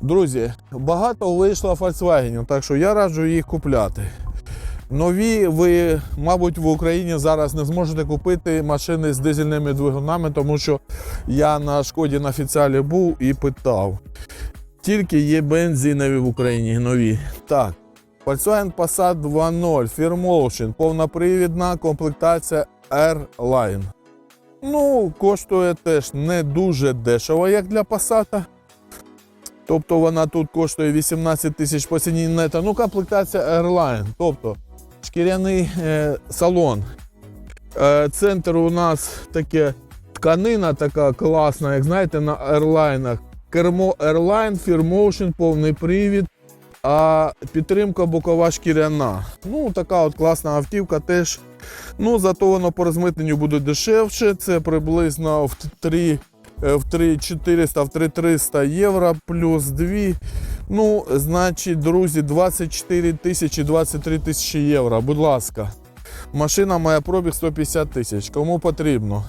Друзі, багато вийшло Volkswagen, так що я раджу їх купляти. Нові ви, мабуть, в Україні зараз не зможете купити машини з дизельними двигунами, тому що я на шкоді на офіціалі був і питав. Тільки є бензинові в Україні нові. Так, Volkswagen Passat 2.0, Firmotion, повнопривідна комплектація R-Line. Ну, коштує теж не дуже дешево, як для Passat. Тобто вона тут коштує 18 тисяч по ціні нета. Ну, комплектація Airline. Тобто шкіряний е, салон. Е, центр у нас таке тканина така класна, як знаєте, на Airline. Кермо Airline, Firmotion, повний привід, а підтримка бокова шкіряна. Ну, така от класна автівка теж. Ну, зато воно по розмитненню буде дешевше. Це приблизно в 3 е, в 3400, в 3300 євро плюс 2. Ну, значить, друзі, 24 тисячі, 23 тисячі євро. Будь ласка. Машина має пробіг 150 тисяч. Кому потрібно?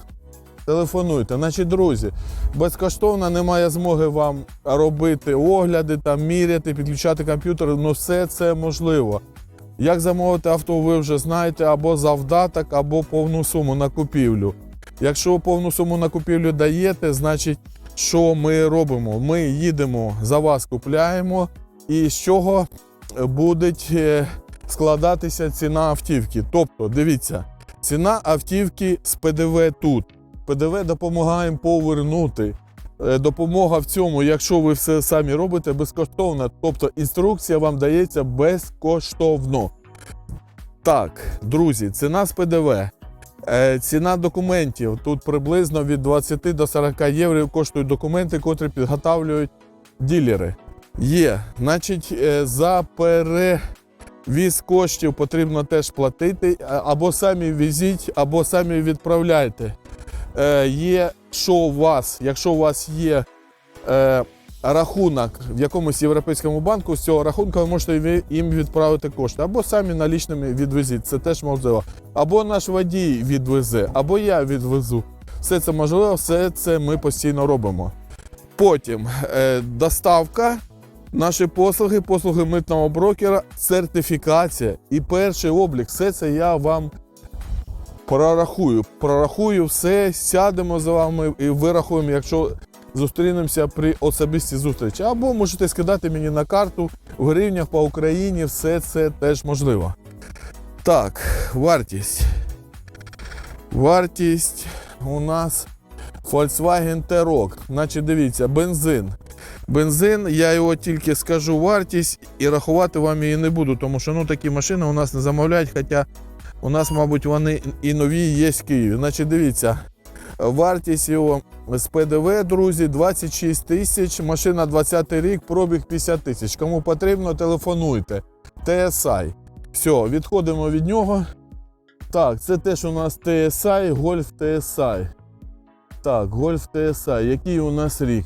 Телефонуйте. Значить, друзі, безкоштовно немає змоги вам робити огляди, там, міряти, підключати комп'ютер. Ну, все це можливо. Як замовити авто, ви вже знаєте, або завдаток, або повну суму на купівлю. Якщо повну суму на купівлю даєте, значить, що ми робимо? Ми їдемо за вас, купляємо, і з чого буде е, складатися ціна автівки. Тобто, дивіться, ціна автівки з ПДВ тут. ПДВ допомагаємо повернути. Е, Допомога в цьому, якщо ви все самі робите, безкоштовна. Тобто інструкція вам дається безкоштовно. Так, друзі, ціна з ПДВ. Е, Ціна документів тут приблизно від 20 до 40 євро коштують документи, котрі підготовлюють ділери. Є, значить, е, за перевіз коштів потрібно теж платити, е, або самі візіть, або самі відправляйте. Є, що у вас, якщо у вас є рахунок в якомусь європейському банку, з цього рахунку ви можете їм відправити кошти, або самі налічними відвезіть, це теж можливо. Або наш водій відвезе, або я відвезу. Все це можливо, все це ми постійно робимо. Потім е, доставка, наші послуги, послуги митного брокера, сертифікація і перший облік. Все це я вам прорахую. Прорахую все, сядемо з вами і вирахуємо, якщо зустрінемося при особистій зустрічі. Або можете скидати мені на карту в гривнях по Україні, все це теж можливо. Так, вартість. Вартість у нас Volkswagen T-Roc. Значить, дивіться, бензин. Бензин, я його тільки скажу вартість і рахувати вам її не буду, тому що ну, такі машини у нас не замовляють, хоча у нас, мабуть, вони і нові є в Києві. Значить, дивіться, вартість його з ПДВ, друзі, 26 тисяч, машина 20 рік, пробіг 50 тисяч. Кому потрібно, телефонуйте. TSI. Все, відходимо від нього. Так, це теж у нас TSI, Golf TSI. Так, Golf TSI. Який у нас рік?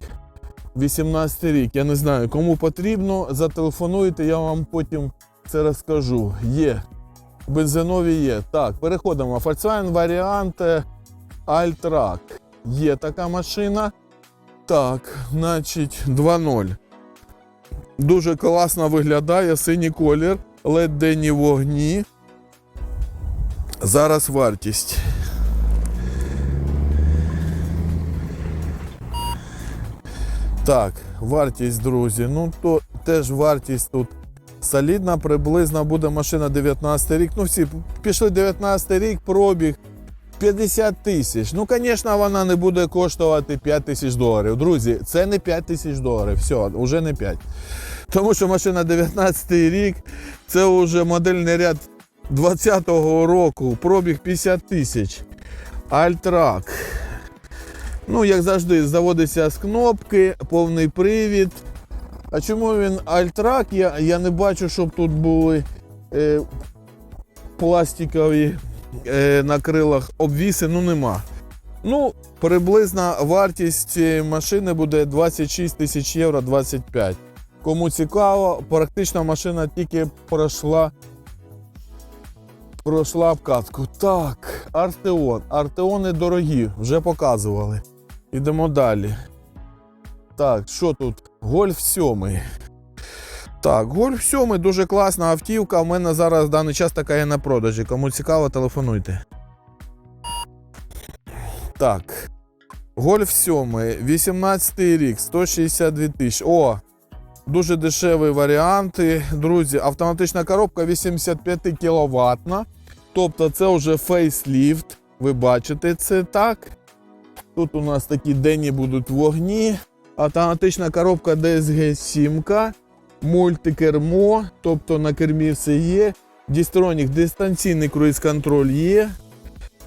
18 рік. Я не знаю, кому потрібно, зателефонуйте, я вам потім це розкажу. Є. Бензинові є. Так, переходимо. Volkswagen варіант Alltrack. Є така машина. Так, значить, 2.0. Дуже класно виглядає синій колір, ледь денні вогні. Зараз вартість. Так, вартість, друзі. Ну, то теж вартість тут солідна, приблизно буде машина 19 рік. Ну, всі пішли 19 рік, пробіг 50 тисяч. Ну, звісно, вона не буде коштувати 5 тисяч доларів. Друзі, це не 5 тисяч доларів. Все, вже не 5. Тому що машина 19 рік, це вже модельний ряд 20-го року, пробіг 50 тисяч. Альтрак. Ну, як завжди, заводиться з кнопки, повний привід. А чому він альтрак? Я, я не бачу, щоб тут були е, пластикові на крилах обвіси, ну нема. Ну, приблизна вартість машини буде 26 тисяч євро 25. Кому цікаво, практично машина тільки пройшла. Пройшла обкатку. Так, Артеон. Артеони дорогі, вже показували. Ідемо далі. Так, що тут? Гольф 7. Так, Гольф 7 дуже класна автівка. У мене зараз в даний час така є на продажі. Кому цікаво, телефонуйте. Так. Гольф 7, 18 рік, 162 тисячі. О, дуже дешеві варіанти. Друзі, автоматична коробка 85 кВт. Тобто це вже фейсліфт. Ви бачите це так. Тут у нас такі денні будуть вогні. Автоматична коробка DSG 7, мультикермо, тобто на кермі все є. Дістронік дистанційний круїз-контроль є.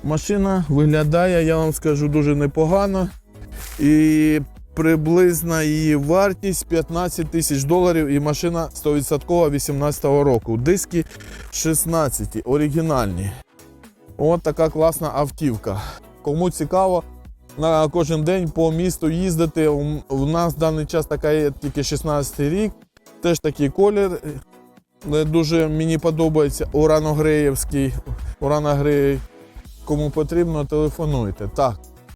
Машина виглядає, я вам скажу, дуже непогано. І приблизна її вартість 15 тисяч доларів. І машина 100% 18 року. Диски 16, оригінальні. От така класна автівка. Кому цікаво, на кожен день по місту їздити. У нас в даний час така є тільки 16 рік. Теж такий колір. е, Дуже мені подобається ураногреївський. Ураногреїв. Кому потрібно, телефонуйте. Так.